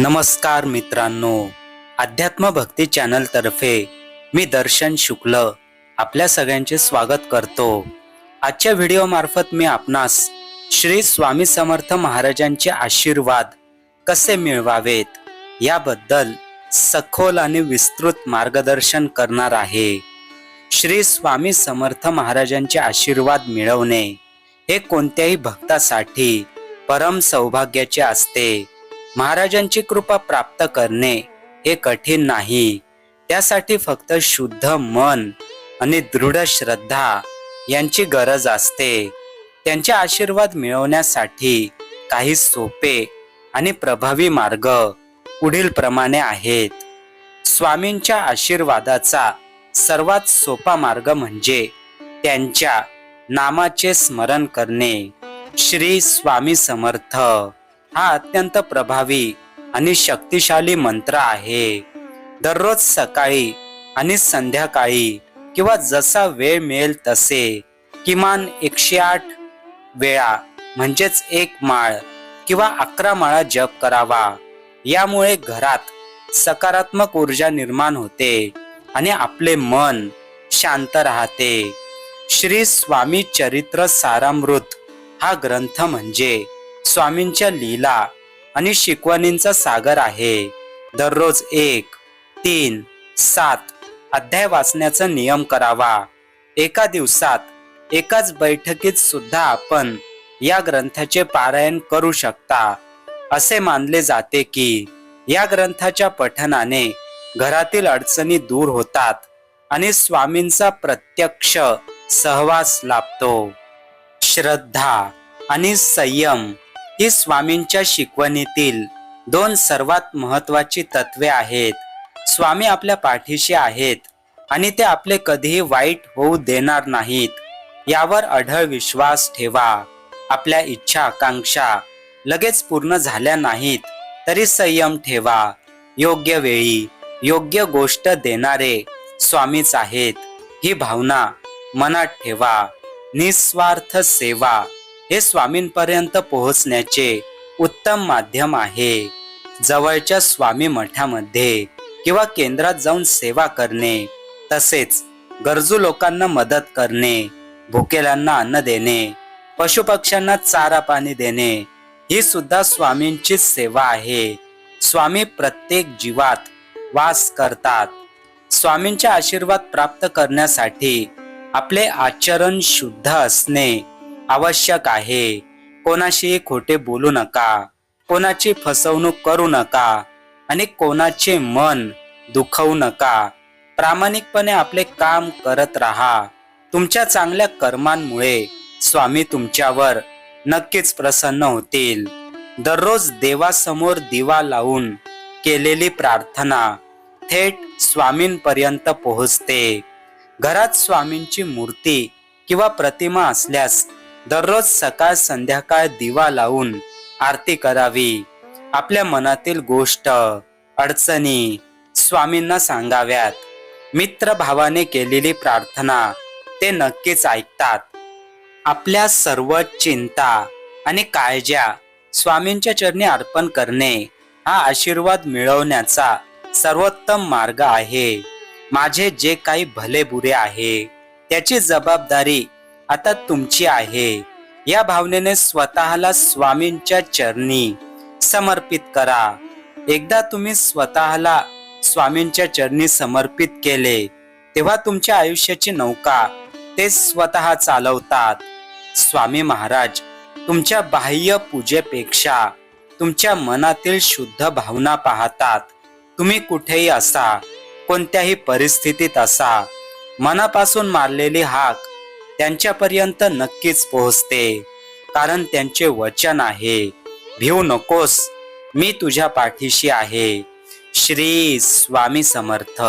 नमस्कार मित्रांनो. अध्यात्म भक्ती चॅनल तर्फे मी दर्शन शुक्ल आपल्या सगळ्यांचे स्वागत करतो. आजच्या व्हिडिओ मार्फत मी आपणास श्री स्वामी समर्थ महाराजांचे आशीर्वाद कसे मिळवावेत याबद्दल सखोल आणि विस्तृत मार्गदर्शन करणार आहे. श्री स्वामी समर्थ महाराजांचे आशीर्वाद मिळवणे हे कोणत्याही भक्तासाठी परम सौभाग्याचे असते. महाराजांची कृपा प्राप्त करणे हे कठीण नाही. त्यासाठी फक्त शुद्ध मन आणि दृढ श्रद्धा यांची गरज असते. त्यांचे आशीर्वाद मिळवण्यासाठी काही सोपे आणि प्रभावी मार्ग पुढील प्रमाणे आहेत. स्वामींच्या आशीर्वादाचा सर्वात सोपा मार्ग म्हणजे त्यांच्या नामाचे स्मरण करणे. श्री स्वामी समर्थ. हा अत्यंत प्रभावी आणि शक्तिशाली मंत्र आहे. दररोज सकाळी आणि संध्याकाळी किंवा जसा वेळ मिळेल तसे किमान एकशे आठ वेळा म्हणजेच एक माळ किंवा अकरा माळा जप करावा. यामुळे घरात सकारात्मक ऊर्जा निर्माण होते आणि आपले मन शांत राहते. श्री स्वामी चरित्र सारामृत हा ग्रंथ म्हणजे स्वामींच्या लीला आणि शिकवणींचा सागर आहे. दररोज एक तीन सात अध्याय वाचण्याचा नियम करावा. एका दिवसात एकाच बैठकीत सुद्धा आपण या ग्रंथाचे पारायण करू शकता. असे मानले जाते की या ग्रंथाच्या पठनाने घरातील अडचणी दूर होतात आणि स्वामींचा प्रत्यक्ष सहवास लाभतो. श्रद्धा आणि संयम ही स्वामींच्या शिकवणीतील दोन सर्वात महत्वाची तत्वे आहेत. स्वामी आपल्या पाठीशी आहेत आणि ते आपले कधीही वाईट होऊ देणार नाहीत. यावर अढळ विश्वास ठेवा. आपल्या इच्छा आकांक्षा लगेच पूर्ण झाल्या नाहीत तरी संयम ठेवा. योग्य वेळी योग्य गोष्ट देणारे स्वामीच आहेत. ही भावना मनात ठेवा. निस्वार्थ सेवा हे स्वामींपर्यंत पोहोचण्याचे उत्तम माध्यम आहे. जवळच्या स्वामी मठामध्ये किंवा केंद्रात जाऊन सेवा करणे तसेच गरजू लोकांना मदत करणे भुकेलांना अन्न देणे पशुपक्ष्यांना चारा पाणी देणे ही सुद्धा स्वामींचीच सेवा आहे. स्वामी प्रत्येक जीवात वास करतात. स्वामींचे आशीर्वाद प्राप्त करण्यासाठी आपले आचरण शुद्ध असणे आवश्यक आहे. कोणाशी खोटे बोलू नका. कोणाची फसवणूक करू नका. आणि कोणाचे मन दुखवू नका. प्रामाणिकपणे आपले काम करत राहा. तुमच्या चांगल्या कर्मांमुळे स्वामी तुमच्यावर नक्कीच प्रसन्न होतील. दररोज देवासमोर दिवा लावून केलेली प्रार्थना थेट स्वामींपर्यंत पोहोचते. घरात स्वामींची मूर्ती किंवा प्रतिमा असल्यास दररोज सकाळ संध्याकाळ दिवा लावून आरती करावी. आपल्या मनातील गोष्ट अडचणी स्वामींना सांगाव्यात. मित्र भावाने केलेली प्रार्थना ते नक्कीच ऐकतात. आपल्या सर्व चिंता आणि काळज्या स्वामींच्या चरणी अर्पण करणे हा आशीर्वाद मिळवण्याचा सर्वोत्तम मार्ग आहे. माझे जे काही भले बुरे आहे त्याची जबाबदारी आता तुमची आहे. या भावनेने स्वतःला स्वामींच्या चरणी समर्पित करा. एकदा तुम्ही स्वतःला स्वामींच्या चरणी समर्पित केले तेव्हा तुमच्या आयुष्याची नौका ते स्वतः चालवतात. स्वामी महाराज तुमच्या बाह्य पूजेपेक्षा तुमच्या मनातील शुद्ध भावना पाहतात. तुम्ही कुठेही असा कोणत्याही परिस्थितीत असा मनापासून मारलेली हाक त्यांच्यापर्यंत नक्कीच पोहोचते. कारण त्यांचे वचन आहे. भिवू नकोस. मी तुझ्या पाठीशी आहे. श्री स्वामी समर्थ.